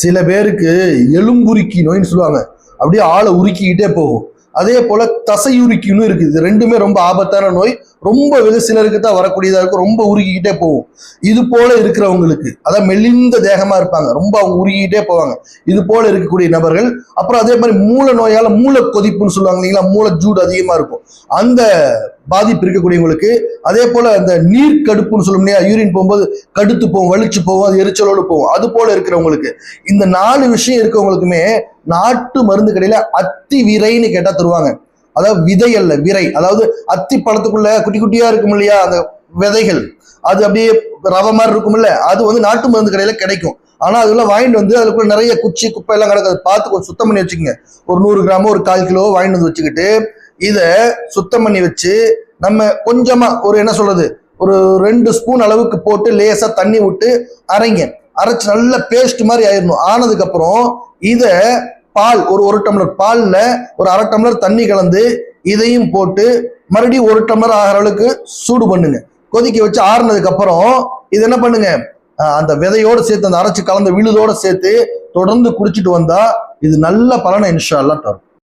சில பேருக்கு எலும்புருக்கி நோயின்னு சொல்லுவாங்க. அப்படியே ஆளை உருக்கிக்கிட்டே போகும். அதே போல தசையுருக்கின்னு இருக்குது. இது ரெண்டுமே ரொம்ப ஆபத்தான நோய். ரொம்ப வெகு சிலருக்கு தான் வரக்கூடியதாக இருக்கும். ரொம்ப உருகிக்கிட்டே போகும். இது போல இருக்கிறவங்களுக்கு அதான் மெலிந்த தேகமா இருப்பாங்க. ரொம்ப அவங்க உருகிக்கிட்டே போவாங்க. இது போல இருக்கக்கூடிய நபர்கள் அப்புறம் அதே மாதிரி மூல நோயால மூல கொதிப்புன்னு சொல்லுவாங்க இல்லைங்களா? மூல ஜூடு அதிகமா இருக்கும். அந்த பாதிப்பு இருக்கக்கூடியவங்களுக்கு அதே போல அந்த நீர் கடுப்புன்னு சொல்லும் இல்லையா யூரின் போகும்போது கடுத்து போகும் வலிச்சு போகும் அது எரிச்சலோடு போகும். அது போல இருக்கிறவங்களுக்கு இந்த நாலு விஷயம் இருக்கவங்களுக்குமே நாட்டு மருந்து கடையில அத்தி விரைன்னு கேட்டா தருவாங்க. அதாவது விதை அல்ல விரை. அதாவது அத்தி பழத்துக்குள்ள குட்டி குட்டியா இருக்கும் இல்லையா அந்த விதைகள். அது அப்படியே ரவை மாதிரி இருக்கும்ல அது வந்து நாட்டு மருந்து கடையில கிடைக்கும். ஆனா அதெல்லாம் வாங்கிட்டு வந்து அதுக்குள்ள நிறைய குச்சி குப்பை எல்லாம் கிடக்கு. அதை பார்த்து கொஞ்சம் சுத்தம் பண்ணி வச்சுக்கோங்க. ஒரு நூறு கிராமோ ஒரு கால் கிலோ வாங்கிட்டு வந்து வச்சுக்கிட்டு இதை சுத்தம் பண்ணி வச்சு நம்ம கொஞ்சமா ஒரு என்ன சொல்றது? ஒரு ரெண்டு ஸ்பூன் அளவுக்கு போட்டு லேசா தண்ணி விட்டு அரைங்க. அரைச்சு நல்ல பேஸ்ட் மாதிரி ஆயிடணும் ஆனதுக்கு அப்புறம் இதை பால் ஒரு ஒரு டம்ளர் பால்ல ஒரு அரை டம்ளர் தண்ணி கலந்து இதையும் போட்டு மறுபடியும் ஒரு டம்ளர் ஆகிற அளவுக்கு சூடு பண்ணுங்க. கொதிக்க வச்சு ஆறுனதுக்கு அப்புறம் இது என்ன பண்ணுங்க? அந்த விதையோட சேர்த்து அந்த அரைச்சு கலந்த விழுதோட சேர்த்து தொடர்ந்து குடிச்சிட்டு வந்தா இது நல்ல பலனை இன்ஷா எல்லாம் தரும்.